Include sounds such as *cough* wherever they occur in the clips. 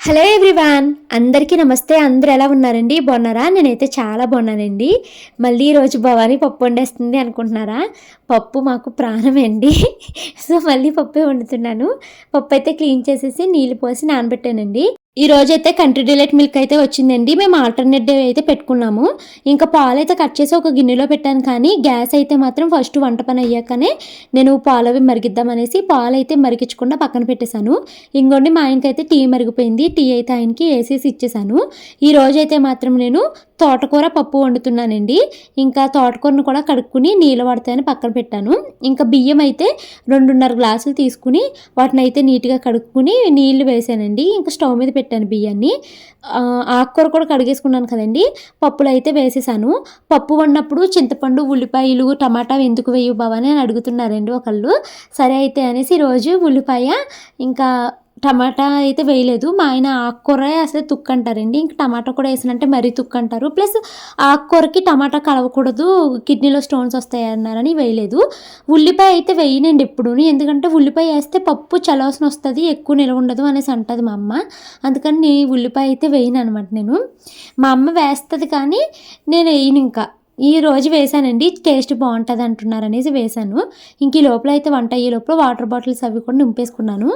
Hello everyone అందరికీ నమస్తే. అందరూ ఎలా ఉన్నారండి? బాగున్నారా? నేనైతే చాలా బాగున్నానండి. మళ్ళీ ఈరోజు భవానీ పప్పు వండేస్తుంది అనుకుంటున్నారా? పప్పు మాకు ప్రాణమండి. *laughs* సో మళ్ళీ పప్పే వండుతున్నాను. పప్పు అయితే క్లీన్ చేసేసి నీళ్ళు పోసి నానబెట్టానండి. ఈ రోజు అయితే కంట్రీ డిలైట్ మిల్క్ అయితే వచ్చిందండి. మేము ఆల్టర్నేట్ డే అయితే పెట్టుకున్నాము. ఇంకా పాలు అయితే కట్ చేసి ఒక గిన్నెలో పెట్టాను కానీ గ్యాస్ అయితే మాత్రం ఫస్ట్ వంట పని అయ్యాకనే నేను పాలు అవి మరిగిద్దామనేసి పాలు అయితే మరిగించకుండా పక్కన పెట్టేశాను. ఇంకోండి మా ఆయనకైతే టీ మరిగిపోయింది. టీ అయితే ఆయనకి వేసేసి ఇచ్చేసాను ఈ రోజు అయితే మాత్రం నేను తోటకూర పప్పు వండుతున్నానండి. ఇంకా తోటకూరను కూడా కడుక్కుని నీళ్ళు పడతాయని పక్కన పెట్టాను. ఇంకా బియ్యం అయితే రెండున్నర గ్లాసులు తీసుకుని వాటిని అయితే నీట్గా కడుక్కుని నీళ్ళు వేసానండి. ఇంకా స్టవ్ మీద పెట్టాను బియ్యాన్ని. ఆకుకూర కూడా కడిగేసుకున్నాను కదండి. పప్పులు అయితే వేసేసాను. పప్పు వండినప్పుడు చింతపండు ఉల్లిపాయలు టమాటా ఎందుకు వేయు బావని అని అడుగుతున్నారండి ఒకళ్ళు. సరే అయితే అనేసి రోజు ఉల్లిపాయ ఇంకా టమాటా అయితే వేయలేదు. మా ఆయన ఆకుకూర అసలు తుక్కు అంటారండి ఇంకా టమాటా కూడా వేసినంటే మరీ తుక్కు అంటారు ప్లస్ ఆకుకూరకి టమాటా కలవకూడదు. కిడ్నీలో స్టోన్స్ వస్తాయి అన్నారని వేయలేదు. ఉల్లిపాయ అయితే వేయనండి ఎప్పుడు ఎందుకంటే ఉల్లిపాయ వేస్తే పప్పు చలవసిన వస్తుంది. ఎక్కువ నిలవ ఉండదు అనేసి అంటుంది మా అమ్మ. అందుకని నీ ఉల్లిపాయ అయితే వేయను అనమాట నేను. మా అమ్మ వేస్తుంది కానీ నేను వేయను ఇంకా. ఈ రోజు వేసానండి. టేస్ట్ బాగుంటుంది అంటున్నారు అనేసి వేసాను. ఇంక ఈ లోపల అయితే వంట అయ్యే లోపల వాటర్ బాటిల్స్ అవి కూడా నింపేసుకున్నాను.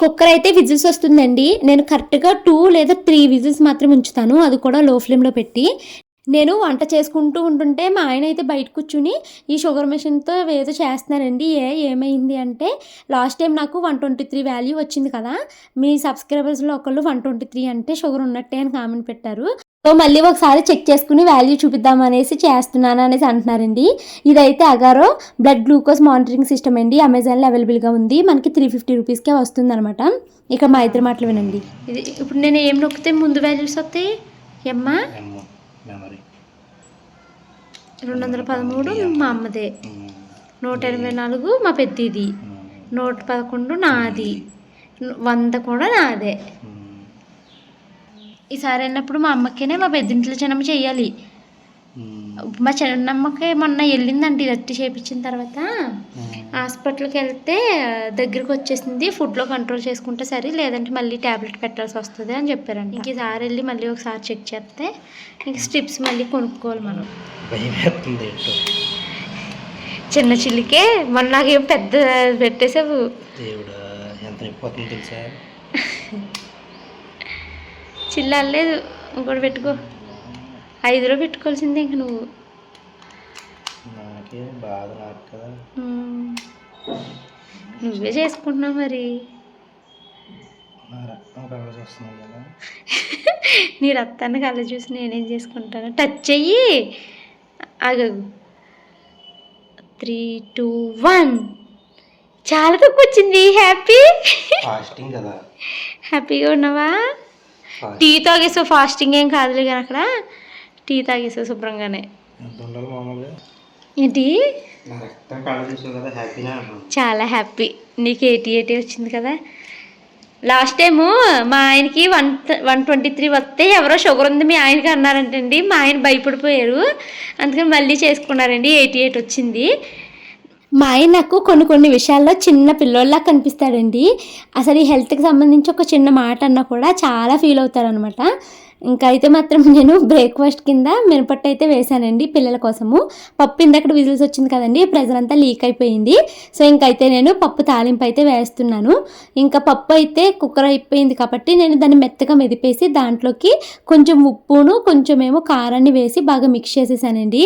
కుక్కర్ అయితే విజిల్స్ వస్తుందండి. నేను కరెక్ట్గా టూ లేదా త్రీ విజిల్స్ మాత్రం ఉంచుతాను. అది కూడా లో ఫ్లేమ్లో పెట్టి. నేను వంట చేసుకుంటూ ఉంటుంటే మా ఆయన అయితే బయట కూర్చుని ఈ షుగర్ మెషిన్తో ఏదో చేస్తున్నారండి. ఏ ఏమైంది అంటే లాస్ట్ టైం నాకు వన్ ట్వంటీ త్రీ వాల్యూ వచ్చింది కదా. మీ సబ్స్క్రైబర్స్లో ఒకళ్ళు వన్ ట్వంటీ త్రీ అంటే షుగర్ ఉన్నట్టే అని కామెంట్ పెట్టారు. సో మళ్ళీ ఒకసారి చెక్ చేసుకుని వాల్యూ చూపిద్దాం అనేసి చేస్తున్నాను అనేసి అంటున్నారండి. ఇదైతే Agaro blood glucose monitoring system అండి. అమెజాన్లో అవైలబుల్గా ఉంది. మనకి త్రీ ఫిఫ్టీ రూపీస్కే వస్తుంది అనమాట ఇక మా ఇద్దరు మాటలు వినండి. ఇది ఇప్పుడు నేను ఏం నొక్కితే ముందు వాల్యూస్ వస్తాయి? ఎమ్మా? రెండు వందల పదమూడు మా అమ్మదే. నూట ఎనభై నాలుగు మా పెద్దది. నూట పదకొండు నాది. వంద కూడా నాదే. ఈసారి వెళ్ళినప్పుడు మా అమ్మకేనే మా పెద్దింట్లో చిన్నమ్మ చెయ్యాలి మా చిన్నమ్మకి మొన్న వెళ్ళిందండి రట్టి చేయించిన తర్వాత. హాస్పిటల్కి వెళ్తే దగ్గరికి వచ్చేసింది. ఫుడ్లో కంట్రోల్ చేసుకుంటే సరే లేదంటే మళ్ళీ ట్యాబ్లెట్ పెట్టాల్సి వస్తుంది అని చెప్పారండి ఇంక ఈసారి వెళ్ళి మళ్ళీ ఒకసారి చెక్ చేస్తే ఇంక స్ట్రిప్స్ మళ్ళీ కొనుక్కోవాలి మనం. చిన్న చిల్లికే మొన్న నాకేం పెద్ద పెట్టేసావు. దేవుడా ఎంత తెలుసా? *laughs* చిల్లు అల్లేదు ఇంకోటి పెట్టుకో. ఐదులో పెట్టుకోవాల్సిందే ఇంక నువ్వు. నువ్వే చేసుకుంటున్నావు మరి. నా *laughs* రక్తాన్ని కళ్ళ చూసి నేనేం చేసుకుంటాను? టచ్ చెయ్యి. ఆగగు త్రీ టూ వన్ చాలా తక్కువ వచ్చింది. హ్యాపీ ఫాస్టింగ్ కదా. హ్యాపీగా ఉన్నావా? టీ తాగేసావు ఫాస్టింగ్ ఏం కాదులే కానీ అక్కడ టీ తాగేసావు శుభ్రంగానే. ఏంటి? చాలా హ్యాపీ. నీకు ఎయిటీ ఎయిటీ వచ్చింది కదా. లాస్ట్ టైము మా ఆయనకి వన్ వన్ ట్వంటీ త్రీ వస్తే ఎవరో షుగర్ ఉంది మీ ఆయనకి అన్నారంటండి. మా ఆయన భయపడిపోయారు. అందుకని మళ్ళీ చేసుకున్నారండి. ఎయిటీ ఎయిట్ వచ్చింది. మా ఆయనకు కొన్ని కొన్ని విషయాల్లో చిన్న పిల్లోళ్ళలా కనిపిస్తాడండి. అసలు ఈ హెల్త్కి సంబంధించి ఒక చిన్న మాట అన్నా కూడా చాలా ఫీల్ అవుతారనమాట ఇంకా అయితే మాత్రం నేను బ్రేక్ఫాస్ట్ కింద మినపట్టు అయితే వేసానండి పిల్లల కోసము. పప్పు ఇందక్కడ విజిల్స్ వచ్చింది కదండి ప్రెజర్ అంతా లీక్ అయిపోయింది. సో ఇంకైతే నేను పప్పు తాలింపు అయితే వేస్తున్నాను. ఇంకా పప్పు అయితే కుక్కర్ అయిపోయింది కాబట్టి నేను దాన్ని మెత్తగా మెదిపేసి దాంట్లోకి కొంచెం ఉప్పును కొంచెం ఏమో కారాన్ని వేసి బాగా మిక్స్ చేసేసానండి.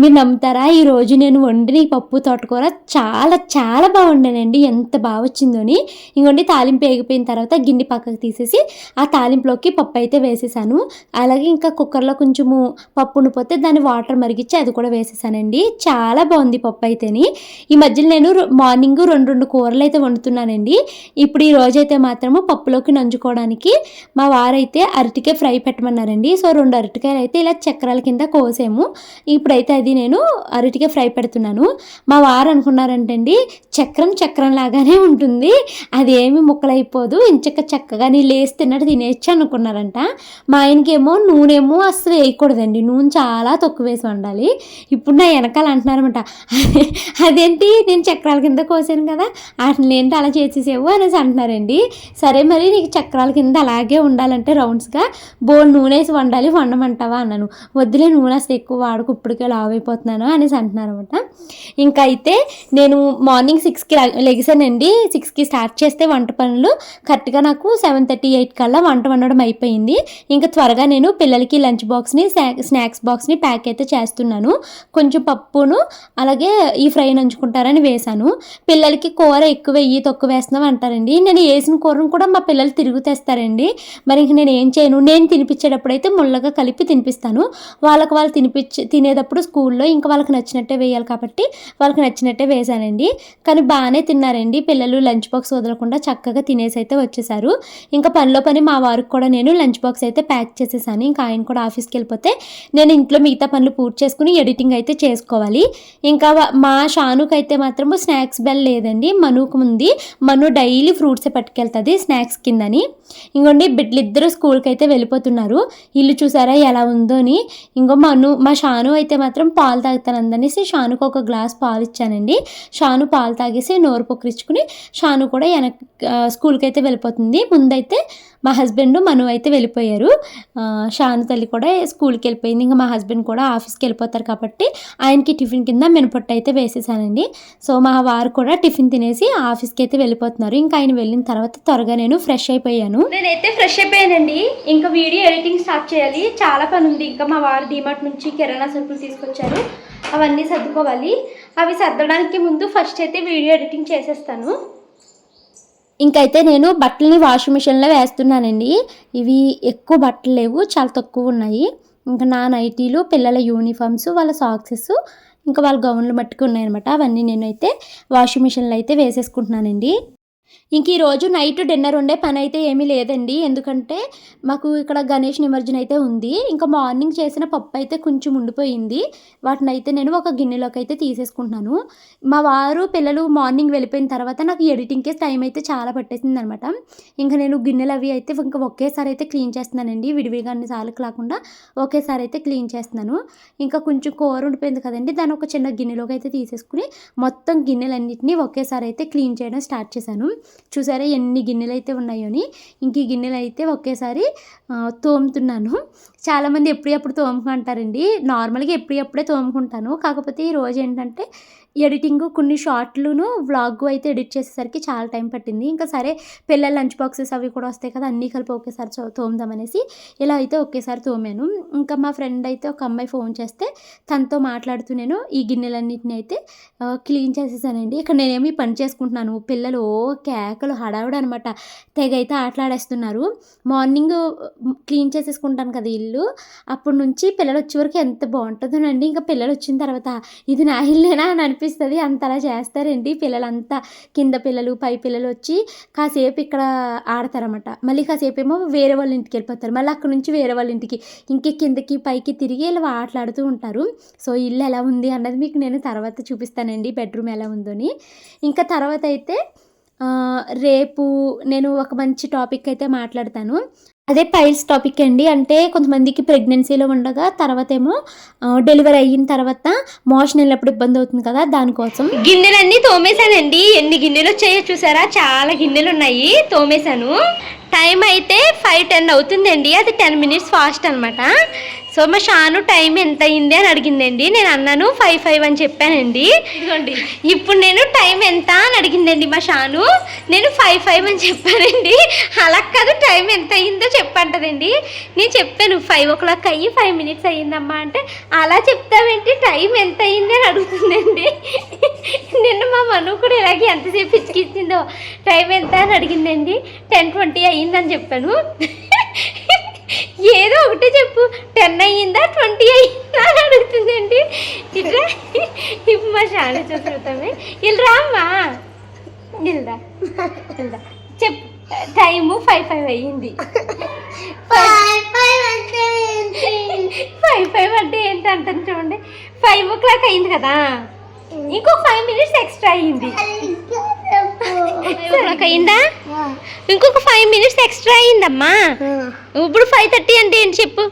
మీరు నమ్ముతారా? ఈరోజు నేను వండిన ఈ పప్పు తోటకూర చాలా చాలా బాగుండేనండి. ఎంత బాగా వచ్చిందోని ఇంకోండి తాలింపు వేగిపోయిన తర్వాత గిన్నె పక్కకు తీసేసి ఆ తాలింపులోకి పప్పు అయితే వేసేసాను. అలాగే ఇంకా కుక్కర్లో కొంచెము పప్పు ఉండిపోతే దాన్ని వాటర్ మరిగించి అది కూడా వేసేసానండి. చాలా బాగుంది పప్పు అయితేని. ఈ మధ్యలో నేను మార్నింగ్ రెండు రెండు కూరలు అయితే వండుతున్నానండి. ఇప్పుడు ఈ రోజు అయితే మాత్రము పప్పులోకి నంచుకోవడానికి మా వారైతే అరటికాయ ఫ్రై పెట్టమన్నారండి. సో రెండు అరటికాయలు అయితే ఇలా చక్రాల కింద కోసాము. ఇప్పుడైతే అది నేను అరటికాయ ఫ్రై పెడుతున్నాను. మా వారు అనుకున్నారంటండి చక్రం చక్రం లాగానే ఉంటుంది. అది ఏమి ముక్కలైపోదు. ఇంచక్క చక్కగా నీ లేసి తిన్నట్టు తినేయచ్చు అనుకున్నారంట. మా ఆయనకేమో నూనెమో అస్సలు వేయకూడదండి. నూనె చాలా తక్కువ వేసి వండాలి. ఇప్పుడు నా వెనకాల అంటున్నారనమాట అదేంటి? నేను చక్రాల కింద కోసాను కదా వాటిని ఏంటి అలా చేసేసేవు అనేసి అంటున్నారండి. సరే మరి నీకు చక్రాల కింద అలాగే ఉండాలంటే రౌండ్స్గా బోల్ నూనె వేసి వండాలి వండమంటావా అన్నాను. వద్దులే నూనె అసలు ఎక్కువ వాడుకు ఇప్పటికే లావ్ అయిపోతున్నాను అనేసి అంటున్నారు అనమాట ఇంకా అయితే నేను మార్నింగ్ సిక్స్కి లెగిసానండి. సిక్స్కి స్టార్ట్ చేస్తే వంట పనులు కరెక్ట్గా నాకు సెవెన్ థర్టీ ఎయిట్ కల్లా వంట వండడం అయిపోయింది. ఇంకా త్వరగా నేను పిల్లలకి లంచ్ బాక్స్ని స్నాక్స్ బాక్స్ని ప్యాక్ అయితే చేస్తున్నాను. కొంచెం పప్పును అలాగే ఈ ఫ్రై నంచుకుంటారని వేశాను. పిల్లలకి కూర ఎక్కువ వెయ్యి తక్కువ వేస్తున్నాం అంటారండి. నేను వేసిన కూరను కూడా మా పిల్లలు తిరుగు తెస్తారండి. మరి ఇంక నేను ఏం చేయను? నేను తినిపించేటప్పుడు అయితే ముళ్ళగా కలిపి తినిపిస్తాను. వాళ్ళకి వాళ్ళు తినిపించి తినేటప్పుడు స్కూల్లో ఇంకా వాళ్ళకి నచ్చినట్టే వేయాలి కాబట్టి వాళ్ళకి నచ్చినట్టే వేశానండి. కానీ బాగానే తిన్నారండి. పిల్లలు లంచ్ బాక్స్ వదలకుండా చక్కగా తినేసి అయితే వచ్చేసారు. ఇంకా పనిలో పని మా వారికి కూడా నేను లంచ్ బాక్స్ అయితే ప్యాక్ చేసేసాను. ఇంకా ఆయన కూడా ఆఫీస్కి వెళ్ళిపోతే నేను ఇంట్లో మిగతా పనులు పూర్తి చేసుకుని ఎడిటింగ్ అయితే చేసుకోవాలి. ఇంకా మా షానుకి అయితే మాత్రము స్నాక్స్ బెల్ లేదండి. మనుకు ఉంది. మను డైలీ ఫ్రూట్సే పట్టుకెళ్తుంది స్నాక్స్ కిందని. ఇంకోండి బిడ్డలు ఇద్దరు స్కూల్కి అయితే వెళ్ళిపోతున్నారు. ఇల్లు చూసారా ఎలా ఉందో అని. ఇంకో మను మా షాను అయితే మాత్రం పాలు తాగుతానందనేసి షానుకు ఒక గ్లాస్ పాలు ఇచ్చానండి. షాను పాలు తాగేసి నోరు పొక్కరించుకుని షాను కూడా వెనక్ స్కూల్కి అయితే వెళ్ళిపోతుంది. ముందైతే మా హస్బెండ్ మను అయితే వెళ్ళిపోయారు. షాను తల్లి కూడా స్కూల్కి వెళ్ళిపోయింది. ఇంకా మా హస్బెండ్ కూడా ఆఫీస్కి వెళ్ళిపోతారు కాబట్టి ఆయనకి టిఫిన్ కింద మినపొట్టు అయితే వేసేసానండి. సో మా వారు కూడా టిఫిన్ తినేసి ఆఫీస్కి అయితే వెళ్ళిపోతున్నారు. ఇంకా ఆయన వెళ్ళిన తర్వాత త్వరగా నేను ఫ్రెష్ అయిపోయాను. నేనైతే ఫ్రెష్ అయిపోయానండి. ఇంకా వీడియో ఎడిటింగ్ స్టార్ట్ చేయాలి. చాలా పని ఉంది. ఇంకా మా వారు డిమార్ట్ నుంచి కిరాణా సరుకులు తీసుకొచ్చారు. అవన్నీ సర్దుకోవాలి. అవి సర్దడానికి ముందు ఫస్ట్ అయితే వీడియో ఎడిటింగ్ చేసేస్తాను. ఇంకైతే నేను బట్టల్ని వాషింగ్ మిషన్లో వేస్తున్నానండి. ఇవి ఎక్కువ బట్టలు లేవు చాలా తక్కువ ఉన్నాయి. ఇంకా నా నైటీలు పిల్లల యూనిఫామ్స్ వాళ్ళ సాక్సెస్ ఇంకా వాళ్ళ గౌన్లు మట్టుకు ఉన్నాయన్నమాట. అవన్నీ నేనైతే వాషింగ్ మిషన్లో అయితే వేసేసుకుంటున్నానండి. ఇంక ఈరోజు నైట్ డిన్నర్ ఉండే పని అయితే ఏమీ లేదండి. ఎందుకంటే మాకు ఇక్కడ గణేష్ నిమజ్జన అయితే ఉంది. ఇంకా మార్నింగ్ చేసిన పప్పు అయితే కొంచెం ఉండిపోయింది. వాటిని అయితే నేను ఒక గిన్నెలోకి అయితే తీసేసుకుంటున్నాను. మా వారు పిల్లలు మార్నింగ్ వెళ్ళిపోయిన తర్వాత నాకు ఎడిటింగ్కే టైం అయితే చాలా పట్టేసింది అనమాట ఇంకా నేను గిన్నెలు అవి అయితే ఇంకా ఒకేసారి అయితే క్లీన్ చేస్తున్నానండి. విడివిడిగా అన్ని సార్లు కాకుండా ఒకేసారి అయితే క్లీన్ చేస్తున్నాను. ఇంకా కొంచెం కూర ఉండిపోయింది కదండి. దాన్ని ఒక చిన్న గిన్నెలోకి అయితే తీసేసుకుని మొత్తం గిన్నెలన్నింటినీ ఒకేసారి అయితే క్లీన్ చేయడం స్టార్ట్ చేశాను. చూసారా ఎన్ని గిన్నెలు అయితే ఉన్నాయో అని? ఇంక ఈ గిన్నెలు అయితే ఒకేసారి తోముతున్నాను. చాలామంది ఎప్పుడప్పుడు తోముకుంటారండి. నార్మల్గా ఎప్పుడప్పుడే తోముకుంటాను. కాకపోతే ఈ రోజు ఏంటంటే ఎడిటింగ్ కొన్ని షార్ట్లును వ్లాగ్ అయితే ఎడిట్ చేసేసరికి చాలా టైం పట్టింది. ఇంకా సరే పిల్లల లంచ్ బాక్సెస్ అవి కూడా వస్తాయి కదా అన్నీ కలిపి ఒకేసారి తోముదామనేసి ఇలా అయితే ఒకేసారి తోమాను. ఇంకా మా ఫ్రెండ్ అయితే ఒక అమ్మాయి ఫోన్ చేస్తే తనతో మాట్లాడుతూ నేను ఈ గిన్నెలన్నిటిని అయితే క్లీన్ చేసేసానండి. ఇక్కడ నేనేమి పని చేసుకుంటున్నాను. పిల్లలు ఓ కేకలు హడావుడు అనమాట. తెగ అయితే ఆటలాడేస్తున్నారు. మార్నింగ్ క్లీన్ చేసేసుకుంటాను కదా ఇల్లు. అప్పటి నుంచి పిల్లలు వచ్చే వరకు ఎంత బాగుంటుందోనండి. ఇంకా పిల్లలు వచ్చిన తర్వాత ఇది నా ఇల్లేనా అని అనిపిస్తుంది అంతలా చేస్తారండి. పిల్లలంతా కింద పిల్లలు పై పిల్లలు వచ్చి కాసేపు ఇక్కడ ఆడతారన్నమాట. మళ్ళీ కాసేపు ఏమో వేరే వాళ్ళ ఇంటికి వెళ్ళిపోతారు. మళ్ళీ అక్కడ నుంచి వేరే వాళ్ళ ఇంటికి ఇంకే కిందకి పైకి తిరిగి ఇలా ఆటలాడుతూ ఉంటారు. సో ఇల్లు ఎలా ఉంది అన్నది మీకు నేను తర్వాత చూపిస్తానండి. బెడ్రూమ్ ఎలా ఉందని. ఇంకా తర్వాత అయితే రేపు నేను ఒక మంచి టాపిక్ అయితే మాట్లాడతాను. అదే పైల్స్ టాపిక్ అండి. అంటే కొంతమందికి ప్రెగ్నెన్సీలో ఉండగా తర్వాత ఏమో డెలివరీ అయిన తర్వాత మోషన్ వెళ్ళినప్పుడు ఇబ్బంది అవుతుంది కదా దానికోసం. గిన్నెలన్నీ తోమేశానండి. ఎన్ని గిన్నెలు వచ్చాయో చూసారా? చాలా గిన్నెలు ఉన్నాయి. తోమేశాను. టైం అయితే ఫైవ్ టెన్ అవుతుందండి. అది టెన్ మినిట్స్ ఫాస్ట్ అనమాట సో మా షాను టైం ఎంత అయింది అని అడిగిందండి. నేను అన్నాను ఫైవ్ ఫైవ్ అని చెప్పానండి. ఇదిగోండి. ఇప్పుడు నేను టైం ఎంత అని అడిగిందండి మా షాను. నేను ఫైవ్ ఫైవ్ అని చెప్పానండి. అలా కాదు టైం ఎంత అయిందో చెప్పంటదండి. నేను చెప్పాను ఫైవ్ ఓ క్లాక్ అయ్యి ఫైవ్ మినిట్స్ అయ్యిందమ్మా అంటే అలా చెప్తావేంటి? టైం ఎంత అయింది అని అడుగుతుందండి. నిన్న మా మను కూడా ఇలాగే ఎంతసేపు ఇచ్చికిచ్చిందో టైం ఎంత అని అడిగిందండి. టెన్ ట్వంటీ అయ్యిందని చెప్పాను. ఏదో ఒకటి చెప్పు. టెన్ అయ్యిందా? ట్వంటీ అయ్యిందా? అని అడుగుతుందండి. ఇట్లా ఇప్పుడు మా చాలా చూసుకుంటామే ఇలా రామ్మా ఇల్దా ఇల్దా చెప్పు. టైము ఫైవ్ ఫైవ్ అయ్యింది. ఫైవ్ ఫైవ్ అంటే ఏంటి? అంటాను చూడండి. ఫైవ్ ఓ క్లాక్ అయింది కదా ఇంకో ఫైవ్ మినిట్స్ ఎక్స్ట్రా అయ్యింది. అయిందా? ఇంకొక ఫైవ్ మినిట్స్ ఎక్స్ట్రా అయిందమ్మా. ఇప్పుడు ఫైవ్ థర్టీ అంటే ఏంటి చెప్పు?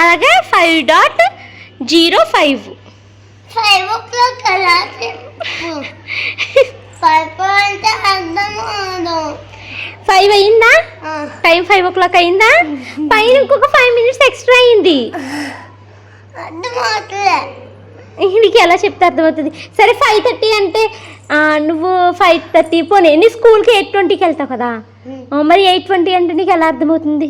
అలాగే five dot zero five five o'clock అలా ఫైవ్ అంటే అర్థం ఫైవ్ అయిందా? టైం ఫైవ్ ఓ క్లాక్ అయిందా? పైన ఇంకొక ఫైవ్ మినిట్స్ ఎక్స్ట్రా అయింది. అర్థం నీకు ఎలా చెప్తే అర్థమవుతుంది? సరే ఫైవ్ థర్టీ అంటే నువ్వు ఫైవ్ థర్టీ పోనీ. నీ స్కూల్కి ఎయిట్ ట్వంటీకి వెళ్తావు కదా? మరి ఎయిట్ ట్వంటీ అంటే నీకు ఎలా అర్థమవుతుంది?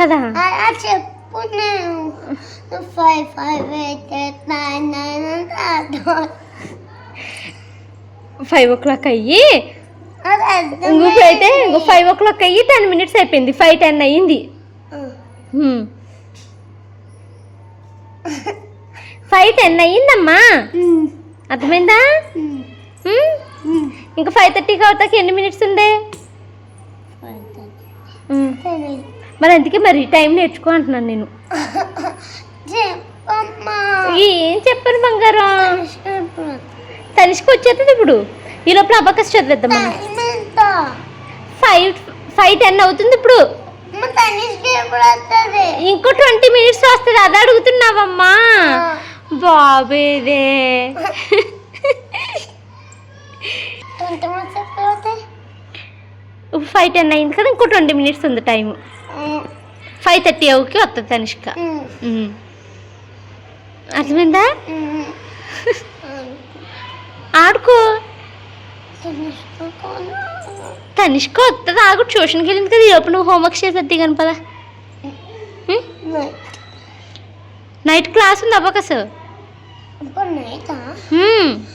కదా? చెప్పు five five eight eight nine nine five o'clock అయ్యి. అది అర్థం ఇంకొక అయితే ఇంకో ఫైవ్ ఓ క్లాక్ అయ్యి టెన్ మినిట్స్ అయిపోయింది. ఫైవ్ టెన్ అయ్యింది. ఫైవ్ టెన్ అయ్యిందమ్మా అర్థమైందా? ఇంకా ఫైవ్ థర్టీకి అవుతాకి ఎన్ని మినిట్స్ ఉంది హ్మ్. మరి అందుకే మరి టైం నేర్చుకో అంటున్నాను నేను. ఏం చెప్పాను బంగారం? తనిష్కి వచ్చేస్తుంది ఇప్పుడు. ఈ లోపల అబకస్ చదివేద్దాం ఫైవ్ ఫైవ్ టెన్ అవుతుంది ఇప్పుడు. ఇంకో ట్వంటీ మినిట్స్ వస్తుంది అది అడుగుతున్నావమ్మా. బాబేదే ఫైవ్ టెన్ అయింది కదా ఇంకో ట్వంటీ మినిట్స్ ఉంది టైం ఫైవ్ థర్టీ అవుకి వస్తుంది తనిష్క. అర్థమైందా? *laughs* ఆడుకో. తనిష్క వస్తుంది ఆగు ట్యూషన్కి వెళ్ళింది కదా లోపు నువ్వు హోంవర్క్ చేసేద్ది కానీ పదా. నైట్ క్లాస్ ఉంది అబ్బకస్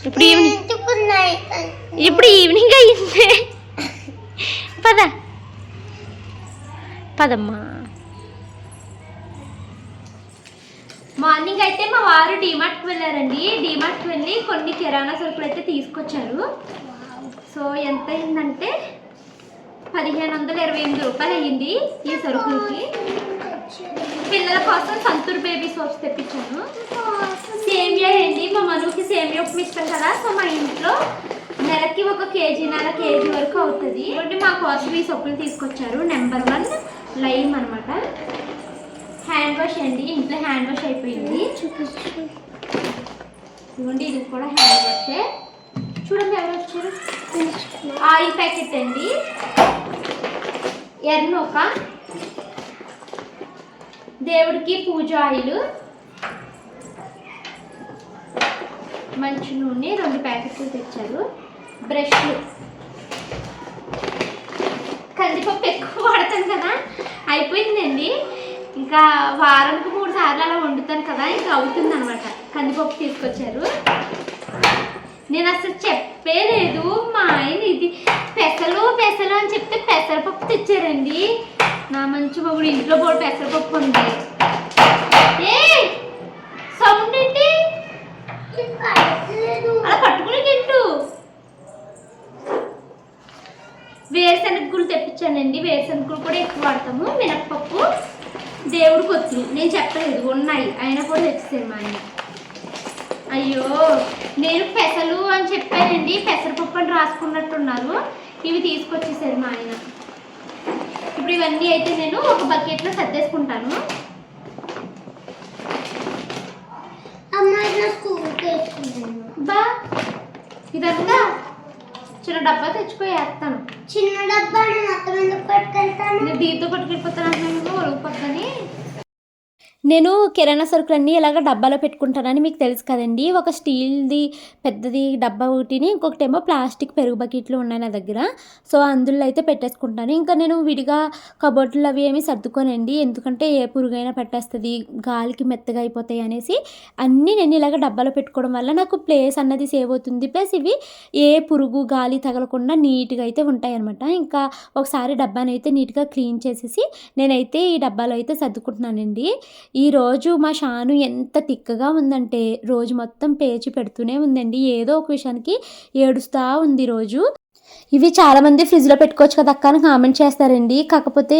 ఇప్పుడు ఈవినింగ్ ఇప్పుడు ఈవినింగ్ అయ్యింది పద. పదమ్మా. మార్నింగ్ అయితే మా వారు డీమార్ట్కి వెళ్ళారండి. డీమార్ట్కి వెళ్ళి కొన్ని కిరాణా సరుకులు అయితే తీసుకొచ్చారు. సో ఎంత అయిందంటే పదిహేను వందల ఇరవై ఎనిమిది రూపాయలు అయ్యింది ఈ సరుకులకి. పిల్లల కోసం సంతూర్ బేబీ సోప్స్ తెప్పించాను. సేమియా అండి మా మనుకి సేమియా ఉప్మా ఇష్టం కదా సో మా ఇంట్లో నెలకి ఒక కేజీ నెల కేజీ వరకు అవుతుంది. ఇవ్వండి మా కోసం ఈ సొప్పులు తీసుకొచ్చారు. నెంబర్ వన్ లైమ్ అనమాట హ్యాండ్ వాష్ అండి ఇంట్లో హ్యాండ్ వాష్ అయిపోయింది. ఇవ్వండి ఇది కూడా హ్యాండ్ వాషే చూడండి ఎవరు వచ్చారు? ఆయిల్ ప్యాకెట్ అండి. ఎర్నొక దేవుడికి పూజ ఆయిల్. మంచి నూనె రెండు ప్యాకెట్లు తెచ్చారు. బ్రష్లు. కందిపప్పు ఎక్కువ వాడతాను కదా అయిపోయిందండి. ఇంకా వారానికి మూడు సార్లు అలా వండుతాను కదా ఇంకా అవుతుంది అనమాట కందిపప్పు తీసుకొచ్చారు. నేను అసలు చెప్పే లేదు మా ఆయన ఇది పెసలు పెసలు అని చెప్తే పెసరపప్పు తెచ్చారండి. నా మంచి మొగుడు ఇంట్లో పోడు పెసరపప్పు ఉంది. ఏ సౌండ్ ఏంటి? అలా పట్టుకుని తింటు వేరుశనగ గుళ్ళు తెప్పించానండి. వేరుశనగ గుళ్ళు కూడా ఎక్కువ వాడతాము. మినప్పప్పు దేవుడి కొత్తులు నేను చెప్పలేదు ఉన్నాయి. ఆయన కూడా తెచ్చేసాను మా ఆయన. అయ్యో నేను పెసలు అని చెప్పానండి. పెసరపప్పు అని రాసుకున్నట్టున్నారు. ఇవి తీసుకొచ్చేసారు మా ఆయన. ఇప్పుడు ఇవన్నీ అయితే నేను ఒక బకెట్లో సర్దేసుకుంటాను. బా ఇదంతా చిన్న డబ్బా తెచ్చుకో వేస్తాను. చిన్న డబ్బాని మొత్తం ఎందుకు పట్టుకెళ్తాను? నేను దీంతో పట్టుకెళ్ళిపోతాను ఒలిగిపోద్దని నేను కిరాణా సరుకులన్నీ ఇలాగ డబ్బాలో పెట్టుకుంటానని మీకు తెలుసు కదండి. ఒక స్టీల్ది పెద్దది డబ్బా ఒకటిని ఇంకొకటేమో ప్లాస్టిక్ పెరుగు బకెట్లు ఉన్నాయి నా దగ్గర. సో అందులో అయితే పెట్టేసుకుంటాను. ఇంకా నేను విడిగా కబోర్డులు అవి ఏమి సర్దుకోనండి. ఎందుకంటే ఏ పురుగైనా పెట్టేస్తుంది గాలికి మెత్తగా అయిపోతాయి అనేసి అన్నీ నేను ఇలాగ డబ్బాలో పెట్టుకోవడం వల్ల నాకు ప్లేస్ అన్నది సేవ్ అవుతుంది. ప్లస్ ఇవి ఏ పురుగు గాలి తగలకుండా నీట్గా అయితే ఉంటాయి అనమాట ఇంకా ఒకసారి డబ్బాని అయితే నీట్గా క్లీన్ చేసేసి నేనైతే ఈ డబ్బాలో అయితే సర్దుకుంటున్నానండి. ఈ రోజు మా షాను ఎంత తిక్కగా ఉందంటే రోజు మొత్తం పేచి పెడుతూనే ఉందండి. ఏదో ఒక విషయానికి ఏడుస్తూ ఉంది రోజు. ఇవి చాలామంది ఫ్రిడ్జ్లో పెట్టుకోవచ్చు కదా అక్క అని కామెంట్ చేస్తారండి. కాకపోతే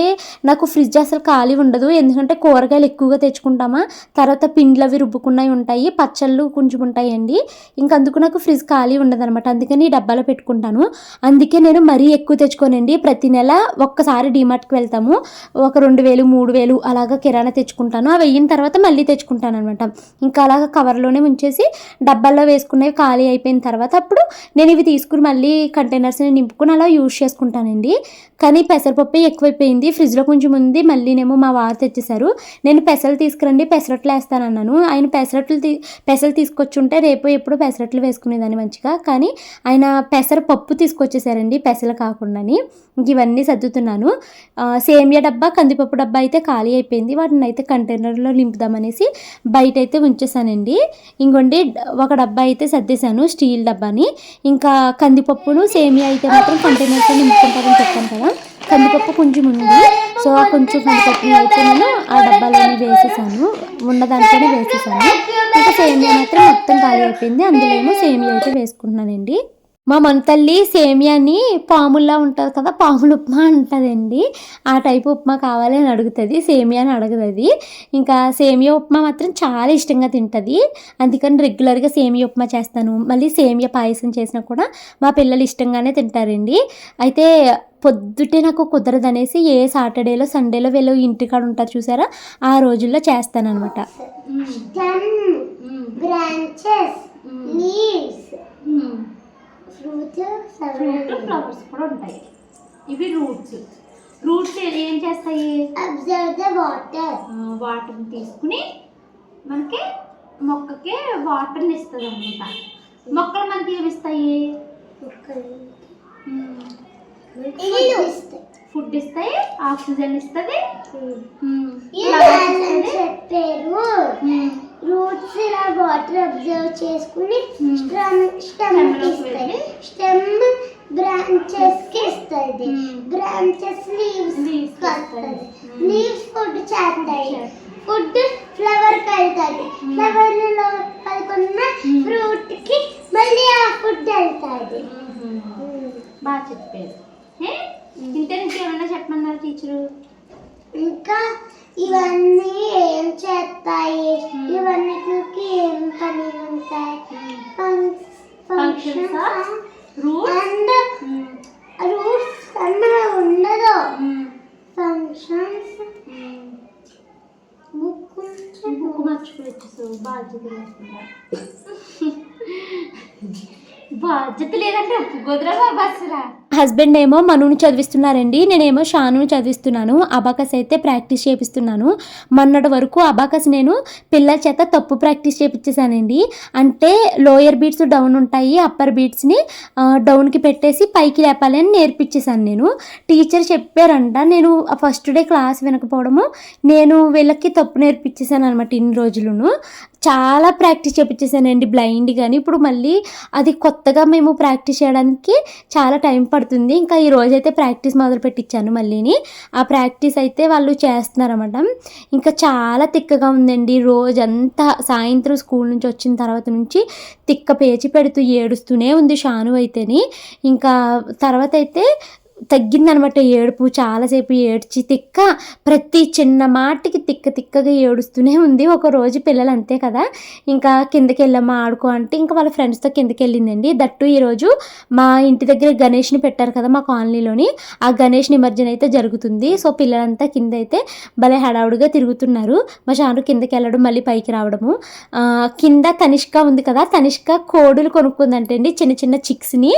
నాకు ఫ్రిడ్జ్ అసలు ఖాళీ ఉండదు. ఎందుకంటే కూరగాయలు ఎక్కువగా తెచ్చుకుంటామా. తర్వాత పిండ్లు అవి రుబ్బుకున్నవి ఉంటాయి. పచ్చళ్ళు కొంచెం ఉంటాయండి. ఇంకా అందుకు నాకు ఫ్రిడ్జ్ ఖాళీ ఉండదు అనమాట అందుకని ఈ డబ్బాలో పెట్టుకుంటాను. అందుకే నేను మరీ ఎక్కువ తెచ్చుకోనండి. ప్రతి నెల ఒక్కసారి డిమార్ట్కి వెళ్తాము. ఒక రెండు వేలు మూడు వేలు అలాగా కిరాణా తెచ్చుకుంటాను. అవి అయిన తర్వాత మళ్ళీ తెచ్చుకుంటాను అనమాట ఇంకా అలాగ కవర్లోనే ఉంచేసి డబ్బాల్లో వేసుకునేవి ఖాళీ అయిపోయిన తర్వాత అప్పుడు నేను ఇవి తీసుకుని మళ్ళీ కంటైనర్స్ కంటైనర్స్ని నింపుకుని అలా యూజ్ చేసుకుంటానండి. కానీ పెసరపప్పు ఎక్కువైపోయింది. ఫ్రిడ్జ్లో కొంచెం ఉంది. మళ్ళీనేమో మా వారు తెచ్చేశారు. నేను పెసలు తీసుకురండి. పెసరట్లు వేస్తానన్నాను ఆయన పెసరట్లు తీ పెసలు తీసుకొచ్చుంటే రేపు ఎప్పుడు పెసరట్లు వేసుకునేదాన్ని మంచిగా. కానీ ఆయన పెసరపప్పు తీసుకొచ్చేసారండి. పెసలు కాకుండాని. ఇవన్నీ సర్దుతున్నాను. సేమియా డబ్బా కందిపప్పు డబ్బా అయితే ఖాళీ అయిపోయింది. వాటిని అయితే కంటైనర్లో నింపుదామనేసి బయట అయితే ఉంచేసానండి ఇంకోండి ఒక డబ్బా అయితే సర్దేశాను స్టీల్ డబ్బాని. ఇంకా కందిపప్పును సేమియా అయితే మాత్రం కంటైనర్తో నింపుకుంటారని చెప్పాను కదా. కందిపప్పు కొంచెం ఉంది. సో ఆ కొంచెం కందిపప్పు అయితే నేను ఆ డబ్బాలోనే వేసేసాను. ఉన్నదాంట్లోనే వేసేసాను. ఇంకా సేమియా మాత్రం మొత్తం ఖాళీ అయిపోయింది. అందులో ఏమో సేమియా అయితే వేసుకుంటున్నానండి. మా మన తల్లి సేమియాని పాముల్లా ఉంటుంది కదా పాముల ఉప్మా అంటుందండి. ఆ టైపు ఉప్మా కావాలి అని అడుగుతుంది సేమియా అని అడగదు ఇంకా సేమియా ఉప్మా మాత్రం చాలా ఇష్టంగా తింటుంది. అందుకని రెగ్యులర్గా సేమియా ఉప్మా చేస్తాను. మళ్ళీ సేమియా పాయసం చేసినా కూడా మా పిల్లలు ఇష్టంగానే తింటారండి. అయితే పొద్దుటే నాకు కుదరదు అనేసి ఏ సాటర్డేలో సండేలో వీళ్ళు ఇంటికాడ ఉంటారు చూసారా? ఆ రోజుల్లో చేస్తానన్నమాట. Stem, branches, leaves, fruit, several. Flowers కూడా ఉంటాయి. ఇవి రూట్స్ రూట్స్ ఏం చేస్తాయి? Observe the water. వాటర్ని తీసుకుని మనకి మొక్కకి వాటర్ని ఇస్తుంది అనమాట మొక్కలు మనకి ఏమి ఇస్తాయి. ఫుడ్ ఇస్తాయి. ఆక్సిజన్ ఇస్తుంది. రూట్స్ ఇలా వాటర్ అబ్జర్వ్ చేసుకుని Hmm. స్టెమ్ స్టెమ్ వెళ్ళి. స్టెమ్ బ్రాంచెస్కి ఇస్తుంది Hmm. బ్రాంచెస్ లీవ్స్ వస్తుంది. Hmm. లీవ్స్ ఫుడ్ చేస్తాయి. ఫుడ్ ఫ్లవర్కి వెళ్తుంది Hmm. ఫ్లవర్లో పడుకున్న. ఫ్రూట్కి మళ్ళీ ఆ ఫుడ్ వెళ్తుంది బాగా చెప్పారు? ఇంతే ఏమన్నా చెప్పమన్నారు టీచరు ఇంకా ఇవన్నీ ఏం చేస్తాయి? Hmm. ఇవన్నిటికి ఏం పని ఉంటాయి? రూట్స్ అండ్ రూట్స్ అన్న ఉండదు. ఫంక్షన్స్ బుక్ బుక్ మర్చిపోయి బాధ్యత *laughs* బాధ్యత లేదంటే బస్సురా? హస్బెండ్ ఏమో మనుని చదివిస్తున్నారండి నేనేమో షానుని చదివిస్తున్నాను అబాకస్ అయితే ప్రాక్టీస్ చేపిస్తున్నాను. మొన్నటి వరకు అబాకస్ నేను పిల్లల చేత తప్పు ప్రాక్టీస్ చేపించేసానండి అంటే లోయర్ బీట్స్ డౌన్ ఉంటాయి అప్పర్ బీట్స్ని డౌన్కి పెట్టేసి పైకి లేపాలి అని నేర్పించేశాను నేను. టీచర్ చెప్పారంట నేను ఫస్ట్ డే క్లాస్ వినకపోవడము నేను వీళ్ళకి తప్పు నేర్పించేసాను అనమాట ఇన్ని రోజులను. చాలా ప్రాక్టీస్ చేపించేసానండి బ్లైండ్ కానీ ఇప్పుడు మళ్ళీ అది కొత్తగా మేము ప్రాక్టీస్ చేయడానికి చాలా టైం పడుతుంది. ఇంకా ఈ రోజైతే ప్రాక్టీస్ మొదలు పెట్టించాను మళ్ళీని. ఆ ప్రాక్టీస్ అయితే వాళ్ళు చేస్తున్నారన్నమాట. ఇంకా చాలా తిక్కగా ఉందండి. రోజంతా సాయంత్రం స్కూల్ నుంచి వచ్చిన తర్వాత నుంచి తిక్క పేచి పెడుతూ ఏడుస్తూనే ఉంది షాను అయితేని. ఇంకా తర్వాత అయితే తగ్గిందనమాట ఏడుపు. చాలాసేపు ఏడ్చి తిక్క ప్రతి చిన్న మాటకి తిక్క తిక్కగా ఏడుస్తూనే ఉంది. ఒక రోజు పిల్లలు అంతే కదా. ఇంకా కిందకి వెళ్ళమ్మా ఆడుకో అంటే ఇంకా వాళ్ళ ఫ్రెండ్స్తో కిందకి వెళ్ళిందండి. దట్టు ఈరోజు మా ఇంటి దగ్గర గణేష్ని పెట్టారు కదా మా కాలనీలోని. ఆ గణేష్ నిమజ్జన అయితే జరుగుతుంది. సో పిల్లలంతా కింద అయితే భలే హడావుడిగా తిరుగుతున్నారు. మా షాను కిందకి వెళ్ళడం మళ్ళీ పైకి రావడము. కింద తనిష్క ఉంది కదా. తనిష్క కోడులు కొనుక్కుందంటండి చిన్న చిన్న చిక్స్ని.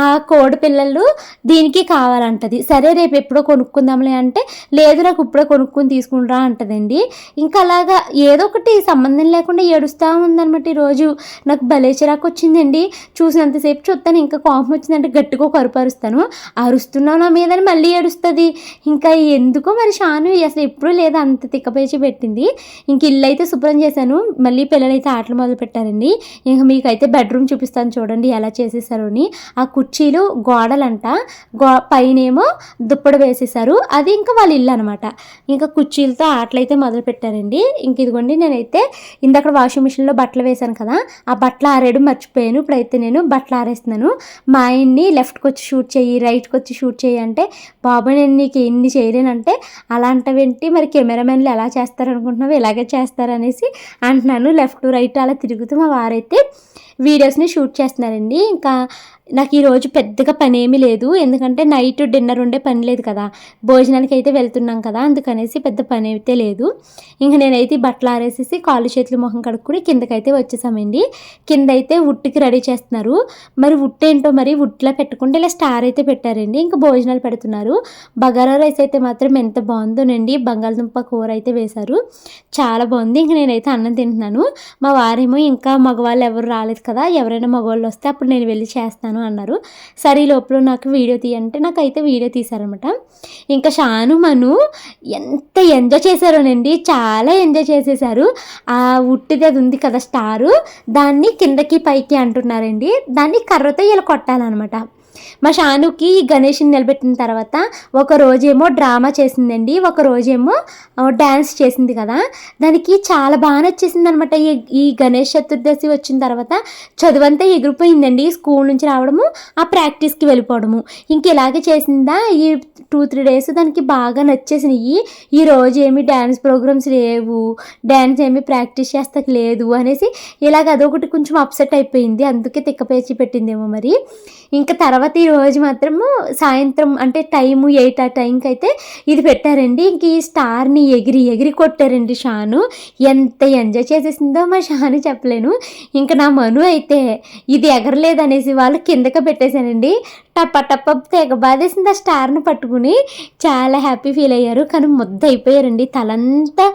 ఆ కోడి పిల్లలు దీనికి కావాలంటది. సరే రేపు ఎప్పుడో కొనుక్కుందాంలే అంటే లేదు నాకు ఇప్పుడే కొనుక్కొని తీసుకుంటా అంటదండి. ఇంకా అలాగా ఏదో ఒకటి సంబంధం లేకుండా ఏడుస్తూ ఉందన్నమాట ఈరోజు. నాకు భలే చిరాకు వచ్చిందండి చూసినంతసేపు చూస్తాను ఇంకా కోపం వచ్చిందంటే గట్టిగా ఒక అరుస్తాను అరుస్తున్నావు నా మీదని మళ్ళీ ఏడుస్తుంది. ఇంకా ఎందుకో మరి షాను అసలు ఎప్పుడూ లేదు అంత తిక్కపేచి పెట్టింది. ఇంక ఇల్లు అయితే శుభ్రం చేశాను. మళ్ళీ పిల్లలైతే ఆటలు మొదలు పెట్టారండి. ఇంకా మీకైతే బెడ్రూమ్ చూపిస్తాను చూడండి ఎలా చేసేసారు అని. ఆ కుర్చీలు గోడలంట. గో పైనేమో దుప్పటి వేసేసారు అది ఇంకా వాళ్ళ ఇల్లు అనమాట ఇంకా కుర్చీలతో ఆటలు అయితే మొదలు పెట్టారండి ఇంక ఇదిగోండి నేనైతే ఇందాక వాషింగ్ మిషన్లో బట్టలు వేశాను కదా ఆ బట్టలు ఆరేయడం మర్చిపోయాను. ఇప్పుడైతే నేను బట్టలు ఆరేస్తున్నాను. మా ఆయన్ని లెఫ్ట్కి వచ్చి షూట్ చేయి రైట్కి వచ్చి షూట్ చేయి అంటే బాబు నేను నీకు ఎన్ని చేయలేనంటే అలాంటివేంటి? మరి కెమెరామెన్లు ఎలా చేస్తారు అనుకుంటున్నావు ఇలాగే చేస్తారనేసి అంటున్నాను. లెఫ్ట్ రైట్ అలా తిరుగుతూ మా వారైతే వీడియోస్ని షూట్ చేస్తున్నారండి. ఇంకా నాకు ఈరోజు పెద్దగా పని ఏమీ లేదు. ఎందుకంటే నైట్ డిన్నర్ ఉండే పని లేదు కదా. భోజనానికి అయితే వెళ్తున్నాం కదా. అందుకనేసి పెద్ద పని అయితే లేదు. ఇంక నేనైతే బట్టలు ఆరేసేసి కాళ్ళు చేతులు మొహం కడుక్కుని కిందకైతే వచ్చేసామండి. కింద అయితే ఉట్టుకి రెడీ చేస్తున్నారు. మరి ఉట్టు ఏంటో మరి ఉట్లా పెట్టుకుంటే ఇలా స్టార్ అయితే పెట్టారండి. ఇంకా భోజనాలు పెడుతున్నారు. బగారా రైస్ అయితే మాత్రం ఎంత బాగుందోనండి. బంగాళదుంప కూర అయితే వేశారు. చాలా బాగుంది. ఇంక నేనైతే అన్నం తింటున్నాను. మా వారేమో ఇంకా మగవాళ్ళు ఎవరు రాలేదు కదా. ఎవరైనా మగవాళ్ళు వస్తే అప్పుడు నేను వెళ్ళి చేస్తాను. అన్నారు. సరే ఈ లోపల నాకు వీడియో తీయంటే నాకైతే వీడియో తీశారనమాట ఇంకా షాను మను ఎంత ఎంజాయ్ చేశారోనండి. చాలా ఎంజాయ్ చేసేసారు ఆ ఉట్టిది అది ఉంది కదా స్టారు. దాన్ని కిందకి పైకి అంటున్నారండి. దాన్ని కర్రతో ఇలా కొట్టాలన్నమాట. మా షానుకి గణేష్ని నిలబెట్టిన తర్వాత ఒక రోజేమో డ్రామా చేసిందండి ఒక రోజేమో డ్యాన్స్ చేసింది కదా. దానికి చాలా బాగా నచ్చేసింది అనమాట ఈ ఈ గణేష్ చతుర్దశి వచ్చిన తర్వాత. చదువంతా ఎగిరిపోయిందండి స్కూల్ నుంచి రావడము ఆ ప్రాక్టీస్కి వెళ్ళిపోవడము. ఇంక ఇలాగే చేసిందా ఈ టూ త్రీ డేస్ దానికి బాగా నచ్చేసినాయి. ఈ రోజు ఏమి డ్యాన్స్ ప్రోగ్రామ్స్ లేవు డ్యాన్స్ ఏమి ప్రాక్టీస్ చేస్తా లేదు అనేసి ఇలాగ అదొకటి కొంచెం అప్సెట్ అయిపోయింది అందుకే తిక్కపేచి పెట్టిందేమో మరి. ఇంకా తర్వాత ఈ రోజు మాత్రము సాయంత్రం అంటే టైము ఎయిట్ ఆ టైంకి అయితే ఇది పెట్టారండి. ఇంక ఈ స్టార్ని ఎగిరి ఎగిరి కొట్టారండి షాను. ఎంత ఎంజాయ్ చేసేసిందో మా షాను చెప్పలేను. ఇంకా నా మను అయితే ఇది ఎగరలేదు అనేసి వాళ్ళు కిందక పెట్టేశానండి టప్ప టప్ప తెగ బాధేసింది ఆ స్టార్ని పట్టుకుని. చాలా హ్యాపీ ఫీల్ అయ్యారు. కానీ ముద్ద అయిపోయారండి. తలంతా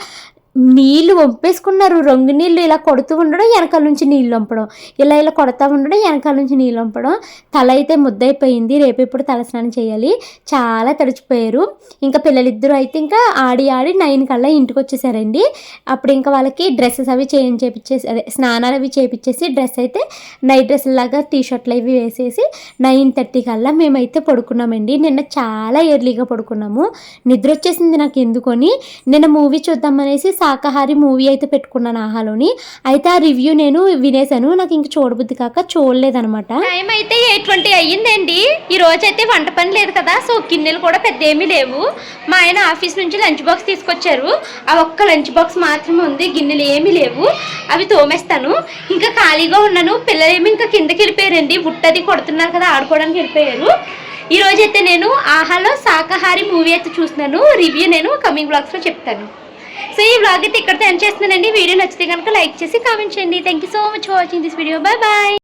నీళ్ళు వంపేసుకున్నారు రంగు నీళ్ళు ఇలా కొడుతూ ఉండడం వెనకాల నుంచి నీళ్ళు వంపడం ఇలా ఇలా కొడతా ఉండడం వెనకాల నుంచి నీళ్ళు వంపడం తల అయితే ముద్దయిపోయింది. రేపు ఇప్పుడు తలస్నానం చేయాలి. చాలా తడిచిపోయారు. ఇంకా పిల్లలిద్దరూ అయితే ఇంకా ఆడి ఆడి నైన్ కల్లా ఇంటికి వచ్చేసారండి. అప్పుడు ఇంకా వాళ్ళకి డ్రెస్సెస్ అవి చేయని చేపించేసి అదే స్నానాలు అవి చేపించేసి డ్రెస్ అయితే నైట్ డ్రెస్ లాగా టీ షర్ట్లు అవి వేసేసి నైన్ థర్టీ కల్లా మేమైతే పడుకున్నామండి. నిన్న చాలా ఎర్లీగా పడుకున్నాము. నిద్ర వచ్చేసింది నాకు ఎందుకొని? నిన్న మూవీ చూద్దామనేసి శాకాహారి మూవీ అయితే పెట్టుకున్నాను ఆహాలోని. అయితే ఆ రివ్యూ నేను వినేశాను. నాకు ఇంక చూడబుద్ధి కాక చూడలేదనమాట టైం అయితే ఎయిట్ ట్వంటీ అయ్యిందండి? ఈ రోజు అయితే వంట పని లేదు కదా సో గిన్నెలు కూడా పెద్ద ఏమీ లేవు. మా ఆయన ఆఫీస్ నుంచి లంచ్ బాక్స్ తీసుకొచ్చారు. ఆ ఒక్క లంచ్ బాక్స్ మాత్రమే ఉంది గిన్నెలు ఏమీ లేవు. అవి తోమేస్తాను. ఇంకా ఖాళీగా ఉన్నాను. పిల్లలేమి ఇంకా కిందకి వెళ్ళిపోయారండి. బుట్టది కొడుతున్నారు కదా ఆడుకోవడానికి వెళ్ళిపోయారు. ఈ నేను ఆహాలో శాకాహారి మూవీ అయితే చూస్తున్నాను. రివ్యూ నేను కమింగ్ బ్లాగ్స్లో చెప్తాను. సో ఈ బ్లాగ్ అయితే ఇక్కడితో ఎండ్ చేస్తున్నానండి. వీడియో నచ్చితే కనుక లైక్ చేసి కామెంట్ చేయండి. Thank you so much for watching this video bye bye